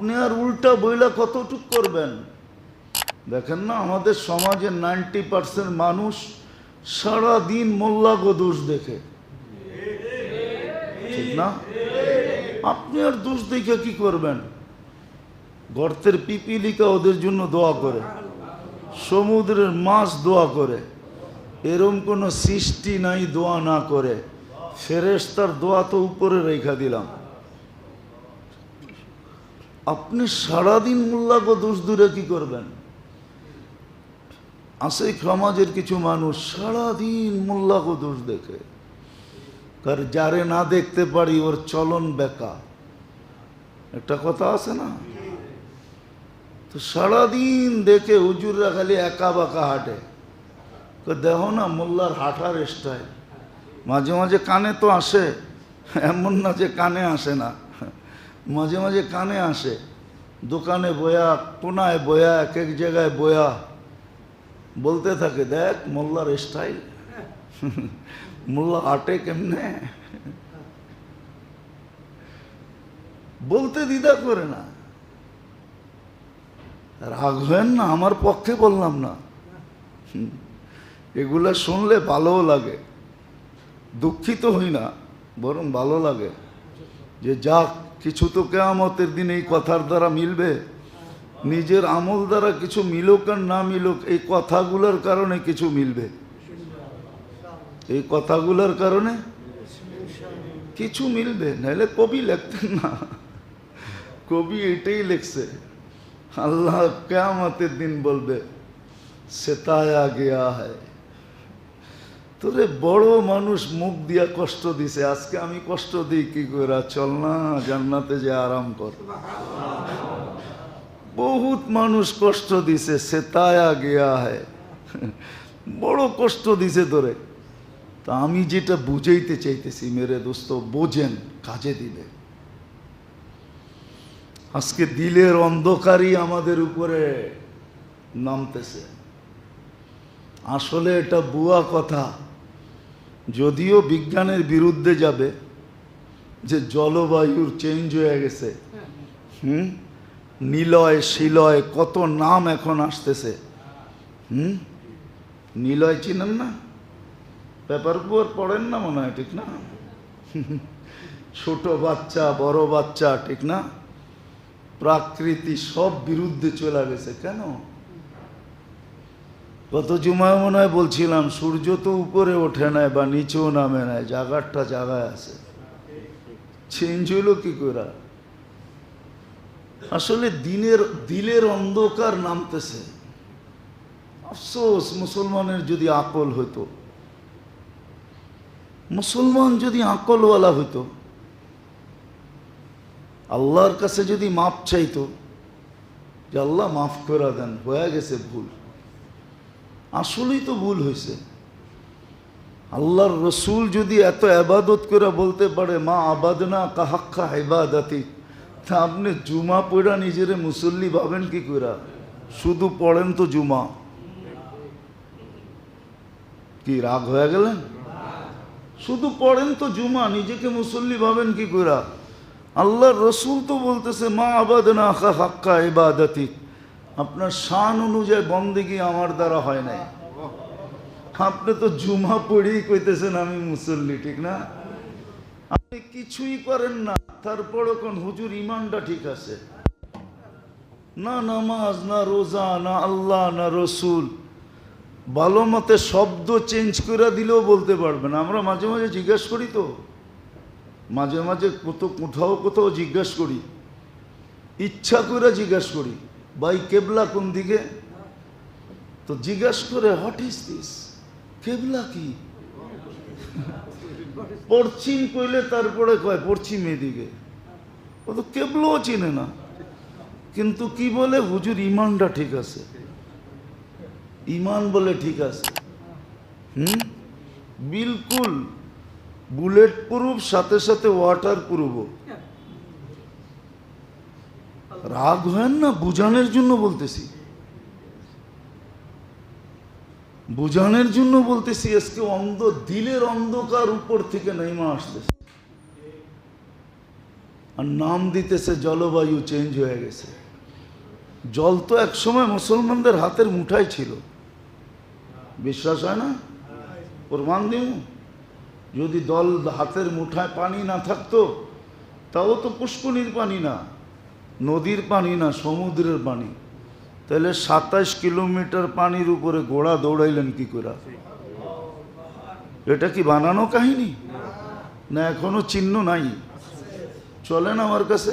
আপনি আর উল্টা বইলা কতটুক করবেন? দেখেন না, আমাদের সমাজে নাইনটি পার্সেন্ট মানুষ সারা দিন মোল্লা গো দোষ দেখে। ঠিক না? আপনি আর দোষ দেখে কি করবেন? গর্তের পিপিলিকা ওদের জন্য দোয়া করে, সমুদ্রের মাছ দোয়া করে, এরম কোনো সৃষ্টি নাই, দোয়া না করে। ফেরেশতার দোয়া তো উপরে রেখা দিলাম। আপনি সারাদিন মোল্লাগো দোষ দূরে কি করবেন? আছে সমাজের কিছু মানুষ সারাদিন মোল্লাগো দোষ দেখে। কার যারে না দেখতে পারি ওর চলন বেকা। একটা কথা আছে না? তো সারাদিন দেখে হুজুররা খালি একা বাঁকা হাঁটে। দেখো না মোল্লার হাঁটার স্টাইল। মাঝে মাঝে কানে তো আসে, এমন না যে কানে আসে না। মাঝে মাঝে কানে আসে, দোকানে বয়া, কোনায় বয়া, এক এক জায়গায় বয়া। বলতে থাকে, দেখ, মোল্লার স্টাইল মোল্লা আটে কেমনে? বলতে দ্বিধা করে না। রাগ হেন না, আমার পক্ষে বললাম না। এগুলা শুনলে ভালোও লাগে, দুঃখিত হই না, বরং ভালো লাগে। যে যাক, কিছু তো কেয়ামতের দিন এই কথার দ্বারা মিলবে। নিজের আমল দ্বারা কিছু মিলুক আর না মিলুক, এই কথাগুলোর কারণে কিছু মিলবে। এই কথাগুলোর কারণে কিছু মিলবে, নাহলে কবি লিখতেন না। কবি এটাই লিখছে, আল্লাহ কেয়ামতের দিন বলবে, সেতায়া গিয়া হয় তোরে বড় মানুষ মুখ দিয়া কষ্ট দিছে, আজকে আমি কষ্ট দিই কি করে চল না, জান্নাতে যে আরাম কর। বহুত মানুষ কষ্ট দিছে, সেতায়া গিয়া হয় বড় কষ্ট দিছে তোরে। তা আমি যেটা বুঝাইতে চাইতেছি, মেরে দোস্ত, বোঝেন, কাজে দিলে। আজকে দিলের অন্ধকারই আমাদের উপরে নামতেছে। আসলে এটা বুয়া কথা। যদিও বিজ্ঞানের বিরুদ্ধে যাবে, যে জলবায়ুর চেঞ্জ হয়ে গেছে, হুম? নিলয়, শিলয়, কত নাম এখন আসতেছে, হুম? নিলয় চিনেন না? পেপার পুয়ার পড়েন না মনে হয়, ঠিক না? ছোট বাচ্চা, বড় বাচ্চা, ঠিক না? প্রাকৃতি সব বিরুদ্ধে চলে গেছে, কেন? গত জুমায় মনে হয় বলছিলাম, সূর্য তো উপরে ওঠে নাই বা নিচেও নামে নাই, জাগারটা জায়গায় আছে। চেঞ্জ হইল কি করে আসলে দিনের, দিলের অন্ধকার নামতেছে। আফসোস, মুসলমানের যদি আকল হইতো। মুসলমান যদি আকলওয়ালা হইতো। আল্লাহর কাছে যদি মাপ চাইতো, যে আল্লাহ মাফ করে দেন, হয়ে গেছে ভুল। আসলেই তো ভুল হয়েছে। আল্লাহর রসুল যদি এত আবাদত করে বলতে পারে, মা আবাদনা কাহাক্কা হেবাদাতি তা আপনি জুমা পড়া নিজেরে মুসল্লি ভাবেন কি করে শুধু পড়েন তো জুমা। কি, রাগ হয়ে গেলেন? শুধু পড়েন তো জুমা, নিজেকে মুসল্লি ভাবেন কি করে আল্লাহর রসুল তো বলতেছে, মা আবাদনা আখা হাক্কা ইবাদাতি আপনার শান অনুযায়ী বন্দিগি আমার দ্বারা হয় নাই। আপনি তো জুমা পড়েই কইতেছেন আমি মুসল্লি, ঠিক না? আপনি কিছুই করেন না, তারপরও কোন হুজুর ইমানটা ঠিক আছে? না নামাজ, না রোজা, না আল্লাহ, না রসুল। ভালো মতে শব্দ চেঞ্জ করে দিলেও বলতে পারবেন। আমরা মাঝে মাঝে জিজ্ঞেস করি তো। মাঝে মাঝে কোথাও কোথাও জিজ্ঞেস করি। ইচ্ছা করে জিজ্ঞেস করি। ভাই কেবলা কোন দিকে? তো জিজ্ঞেস করে হোয়াট ইজ দিস কেবলা কি? পশ্চিম কইলে তারপরে কয় পশ্চিম এদিকে। ও তো কেবলও চিনে না। কিন্তু কি বলে? হুজুর, ইমানটা ঠিক আছে। ইমান বলে ঠিক আছে। হুম? বিলকুল বুলেট প্রুফ, সাথে সাথে ওয়াটার প্রুফও। রাগ হয় না বুঝানোর জন্য বলতেছি। বুঝানোর জন্য বলতেছি, আজকে অন্ধ, দিলের অন্ধকার উপর থেকে নেমা আসতেছে। আর নাম দিতেছে, জলবায়ু চেঞ্জ হয়ে গেছে। জল তো একসময় মুসলমানদের হাতের মুঠাই ছিল। বিশ্বাস হয় না? প্রমাণ দিও। যদি দল হাতের মুঠায় পানি না থাকতো, তাও তো পুষ্কনির পানি না। নদীর পানি না সমুদ্রের পানি? তাহলে সাতাশ কিলোমিটার পানির উপরে ঘোড়া দৌড়াইলেন কি করে এটা কি বানানো কাহিনী? না এখনও চিহ্ন নাই? চলেন আমার কাছে।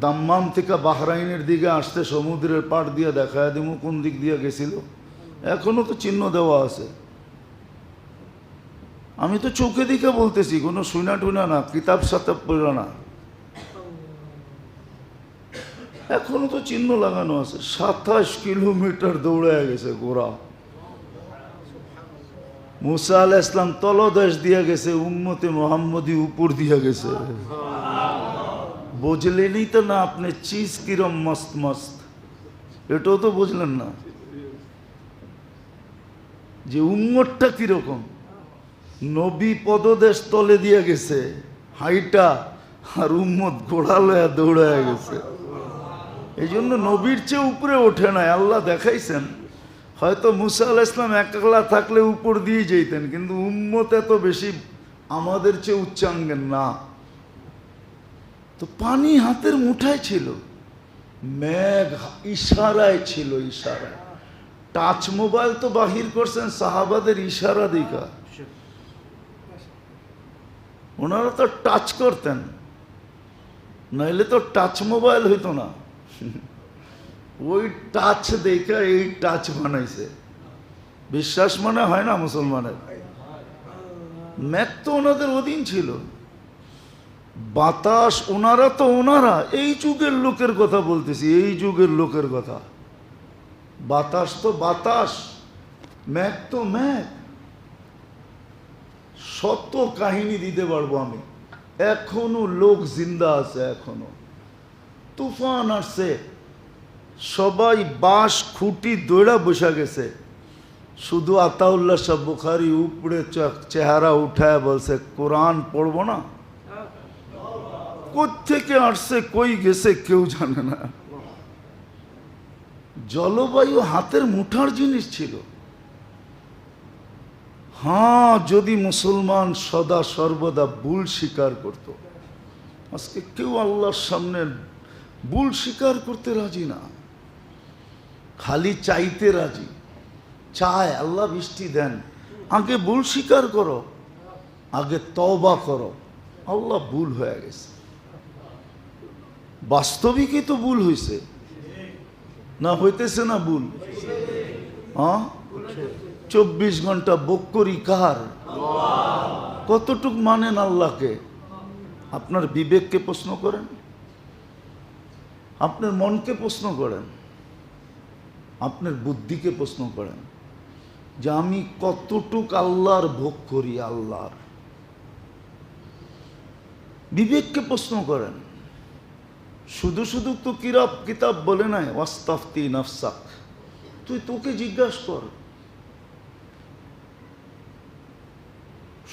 দাম্মাম থেকে বাহরাইনের দিকে আসতে সমুদ্রের পাড় দিয়ে দেখায় দিমু কোন দিক দিয়ে গেছিল। এখনও তো চিহ্ন দেওয়া আছে। আমি তো চোখে দিকে বলতেছি, কোনো শুনা টুনা না, কিতাব সাতাব পড়া না। এখনও তো চিহ্ন লাগানো আছে। সাতাশ কিলোমিটার দৌড়ে গেছে গোড়া মুসা আল ইসলাম তলদেশ দিয়ে গেছে, উম্মতে মোহাম্মদী উপর দিয়ে গেছে। বুঝলেনই তো না আপনি, চিজ কিরম মস্ত মস্ত। এটাও তো বুঝলেন না। যে উম্মতটা কীরকম। নবী পদদেশ তলে দিয়ে গেছে, হাইটা আর উম্মত ঘোড়া লয়া দৌড়ায় গেছে। এই জন্য নবীর চেয়ে উপরে ওঠে নাই আল্লাহ দেখাইছেন। হয়তো মুসা আল ইসলাম একলা থাকলে উপর দিয়ে যেতেন কিন্তু উম্মত এত বেশি আমাদের চেয়ে উচ্চাঙ্গের না। তো পানি হাতের মুঠায় ছিল, মেঘ ইশারায় ছিল ইশারায়। টাচ মোবাইল তো বাহির করছেন সাহাবাদের ইশারা দিকা। ওনারা তো টাচ করতেন, নইলে তো টাচ মোবাইল হইতো না। ওই টাচ দেখে এই টাচ বানাইছে। বিশ্বাস মানে হয় না মুসলমানের? ম্যাক তো ওনাদের অধীন ছিল। বাতাস ওনারা তো ওনারা। এই যুগের লোকের কথা বলতেছি, এই যুগের লোকের কথা। বাতাস তো বাতাস ম্যাক তো ম্যাক শত কাহিনী দিতে পারব আমি। এখনও লোক জিন্দা আছে এখনও। তুফান আসছে। সবাই বাঁশ, খুঁটি দৌড়া বসা গেছে। শুধু আতাউল্লাহ সাহ বুখারি উপরে চেহারা উঠায় বলছে, কোরআন পড়ব না? থেকে আসছে, কই গেছে কেউ জানে না। জলবায়ু হাতের মুঠার জিনিস ছিল। হ্যাঁ যদি মুসলমান সদা সর্বদা ভুল স্বীকার করত। আজকে কেউ আল্লাহর সামনে ভুল স্বীকার করতে রাজি না। খালি চাইতে রাজি। চায়, আল্লাহ বৃষ্টি দেন। আগে ভুল স্বীকার করো, আগে তবা করো। আল্লাহ ভুল হয়ে গেছে। বাস্তবিকই তো ভুল হয়েছে না হইতেছে না ভুল? হ্যাঁ? চব্বিশ ঘণ্টা বক করি কার? কতটুক মানেন আল্লাহকে? আপনার বিবেককে প্রশ্ন করেন? আপনার মনকে প্রশ্ন করেন, আপনার বুদ্ধিকে প্রশ্ন করেন যে আমি কতটুক আল্লাহর ভোগ করি আল্লাহর। বিবেককে প্রশ্ন করেন, শুধু শুধু তো কিরাব কিতাব বলে নাই, ওয়াস্তাফতি নফসাক, তুই তোকে জিজ্ঞাসা কর।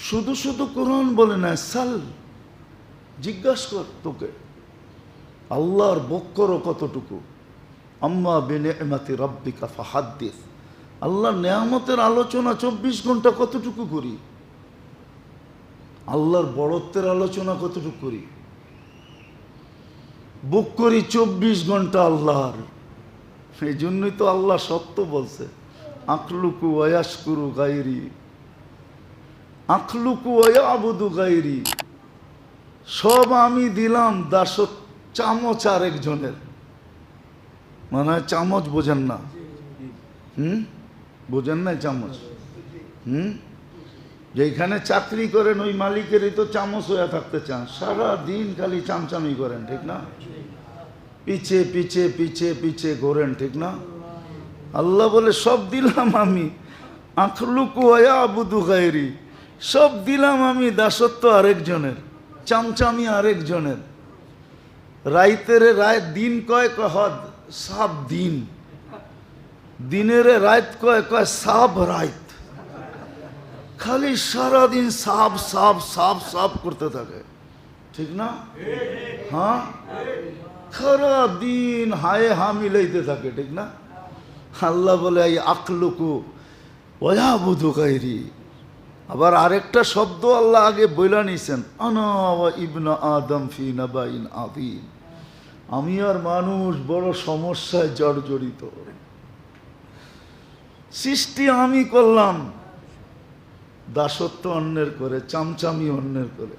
শুধু শুধু কোরআন বলে না সাল, জিজ্ঞাসা কর তোকে। আল্লাহর বক্করও কতটুকু? আম্মা বেনেমাতি রব্বিকা ফাহাদ্দিস। আল্লাহর নেয়ামতের আলোচনা চব্বিশ ঘণ্টা কতটুকু করি? আল্লাহর বড়ত্বের আলোচনা কতটুকু করি? বুক করি চব্বিশ ঘণ্টা আল্লাহর। এই জন্যই তো আল্লাহ সত্য বলছে, আখলুকু অয়াসকুরু গাইরি আখলুকু আবুদু গাইরি সব আমি দিলাম দাস চামচ আর একজনের। মানে চামচ বোঝেন না। হুম? বোঝেন না চামচ? হুম? যেখানে চাকরি করেন ওই মালিকেরই তো চামচ হয়ে থাকতে চান। সারা দিন খালি চামচামি করেন ঠিক না? পিছে পিছে পিছে পিছে ঘোরেন ঠিক না? আল্লাহ বলে সব দিলাম আমি। আখলুকু হয়া আবুদু গায়রি। সব দিলাম আমি দাসত্ব আরেকজনের চামচামি আরেকজনের। রাইতেরে রায় দিন কয় কয় হদ? সাব দিন। দিনেরে রাত কয় কয় সাব রাত খালি সারাদিন সাব সাব সাব সাব করতে থাকে। ঠিক না? হ্যাঁ? সারা দিন হায়ে হা মিলাইতে থাকে, ঠিক না? আল্লাহ বলে এই আকলুকু ওয়া বুধু কাইরি আবার আরেকটা শব্দ আল্লাহ আগে বইলা নিছেন, আনা ইবনা আদম ফি নাবাইন আদিম আমি আর মানুষ বড় সমস্যায় জর্জরিত। সৃষ্টি আমি করলাম। দাসত্ব অন্যের করে, চামচামি অন্যের করে।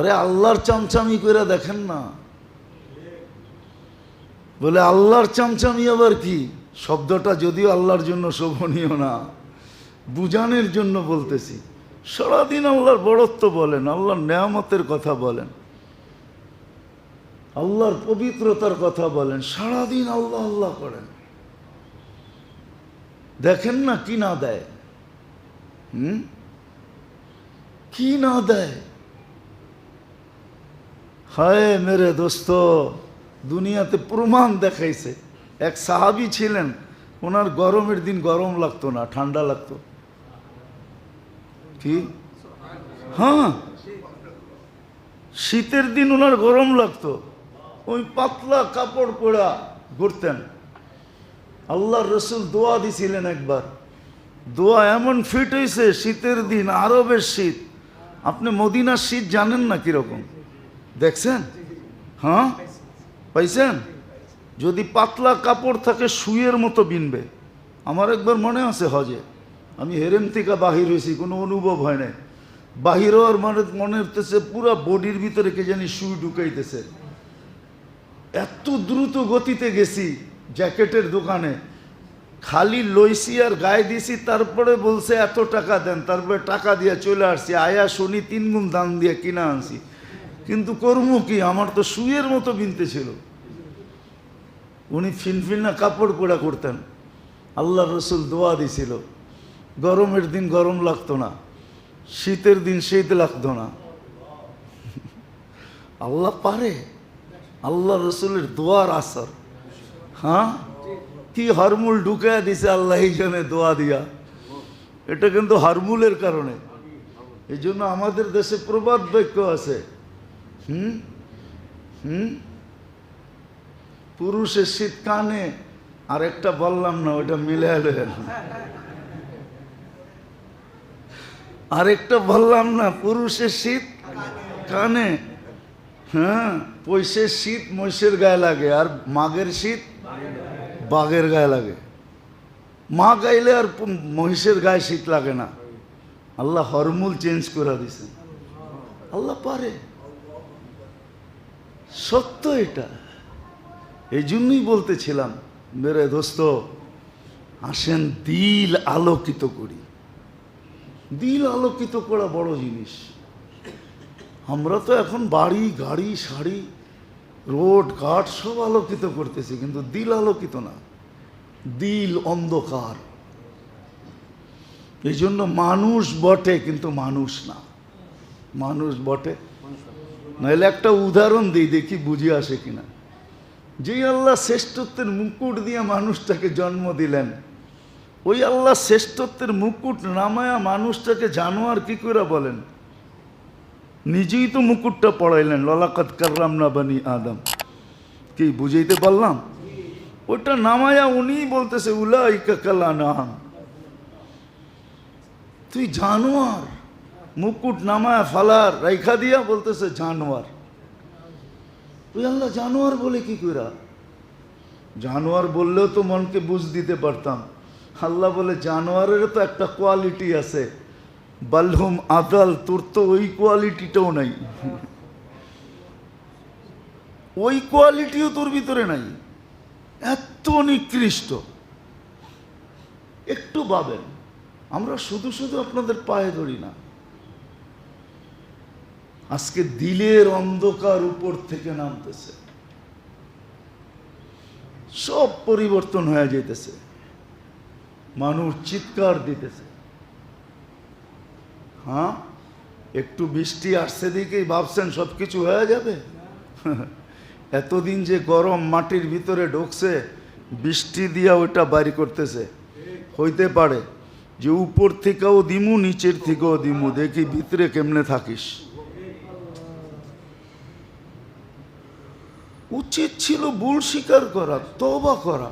আরে আল্লাহর চামচামি করে দেখেন না। বলে আল্লাহর চামচামি আবার কি? শব্দটা যদিও আল্লাহর জন্য শোভনীয় না, বুঝানোর জন্য বলতেছি। সারাদিন আল্লাহর বড়ত্ব বলেন, আল্লাহর নেয়ামতের কথা বলেন। আল্লাহর পবিত্রতার কথা বলেন, সারাদিন আল্লাহ আল্লাহ করেন। দেখেন না কি না দেয়? হুম? কি না দেয়? হায় মেরে দোস্ত, দুনিয়াতে প্রমাণ দেখাইছে। এক সাহাবি ছিলেন, ওনার গরমের দিন গরম লাগতো না, ঠান্ডা লাগতো। কি? হ্যাঁ। শীতের দিন ওনার গরম লাগতো। ওই পাতলা কাপড় পরা ঘুরতেন। আল্লাহ রসুল দোয়া দিছিলেন একবার। দোয়া এমন ফিট হয়েছে শীতের দিন আরবের শীত। আপনি মদিনার শীত জানেন না কীরকম? দেখছেন? হ্যাঁ? পাইছেন? যদি পাতলা কাপড় থাকে, শুয়ের মতো বিনবে। আমার একবার মনে আছে হজে। আমি হেরেম থেকে বাহির হয়েছি, কোনো অনুভব হয় নাই। বাহির হওয়ার মানে মনে হতেছে পুরো বডির ভিতরে কে জানি শুই ঢুকাইতেছে। এত দ্রুত গতিতে গেছি জ্যাকেটের দোকানে। খালি লইছি আর গায়ে দিছি, তারপরে বলছে, এত টাকা দেন। তারপরে টাকা দিয়ে চলে আসছি। আয়া শুনি তিন গুণ দাম দিয়ে কিনা আনছি। কিন্তু কর্ম কি? আমার তো শুয়ের মতো বিনতে ছিল। উনি ফিনফিনা কাপড় পোড়া করতেন। আল্লাহ রসুল দোয়া দিছিল। গরমের দিন গরম লাগতো না, শীতের দিন শীত লাগতো না। আল্লাহ পারে। আল্লাহ রসুলের দোয়ার আসর। হ্যাঁ? কি হরমুল ঢুকায় দিছে আল্লাহ এই জন্য দোয়া দিয়া। এটা কিন্তু হরমুলের কারণে। এই জন্য আমাদের দেশে প্রবাদ বাক্য আছে। হুম? হুম? পুরুষের শীত কানে আর একটা বললাম না ওটা মিলে আরেকটা বললাম না, পুরুষের শীত কানে হ্যাঁ পয়সের শীত মহিষের গায়ে লাগে, আর মাগের শীত বাঘের গায়ে লাগে। মা গাইলে আর মহিষের গায়ে শীত লাগে না। আল্লাহ হরমুল চেঞ্জ করে দিছেন আল্লাহ পারে। সত্য এটা। এই জন্যই বলতেছিলাম, মেরে দোস্ত, আসেন দিল আলোকিত করি। দিল আলোকিত করা বড় জিনিস। আমরা তো এখন বাড়ি, গাড়ি, শাড়ি, রোড ঘাট সব আলোকিত করতেছি, কিন্তু দিল আলোকিত না। দিল অন্ধকার। এই জন্য মানুষ বটে, কিন্তু মানুষ না। মানুষ বটে। নাহলে একটা উদাহরণ দিই, দেখি বুঝে আসে কিনা। যেই আল্লাহ শ্রেষ্ঠত্বের মুকুট দিয়ে মানুষটাকে জন্ম দিলেন, ওই আল্লাহ শ্রেষ্ঠত্বের মুকুট নামায়া মানুষটাকে জানোয়ার কি করে বলেন? নিজেই তো মুকুটটা পড়াইলেন, ললাকাত কারলাম না বানি আদম। কি, বুঝাইতে পারলাম? ওটা নামায়া উনি বলতেছে উলা ইকাকালা নাম তুই জানোয়ার, মুকুট নামায়া ফালার, রাইখা দিয়া বলতেছে জানোয়ার। তুই আল্লাহ জানোয়ার বলে কি কইরা? জানোয়ার বললেও তো মনকে বুঝ দিতে পারতাম। আল্লাহ বলে জানোয়ারের তো একটা কোয়ালিটি আছে। বালহুম আদাল, তোর তো ওই কোয়ালিটিটাও নাই। ওই কোয়ালিটিও তোর ভিতরে নাই। এত নিকৃষ্ট। একটু ভাবেন, আমরা শুধু শুধু আপনাদের পায়ে ধরি না। আজকে দিলের অন্ধকার উপর থেকে নামতেছে। সব পরিবর্তন হয়ে যেতেছে মানুষ চিৎকার দিতেছে। হ্যাঁ? একটু বৃষ্টি আসছে দিকেই ভাবছেন সব কিছু হয়ে যাবে? এতদিন যে গরম মাটির ভিতরে ঢুকছে, বৃষ্টি দিয়া ওটা বাইর করতেছে। হইতে পারে যে উপর থেকেও দিমু, নিচের থেকেও দিমু। দেখি ভিতরে কেমনে থাকিস। উচিত ছিল ভুল স্বীকার করা তবা করা।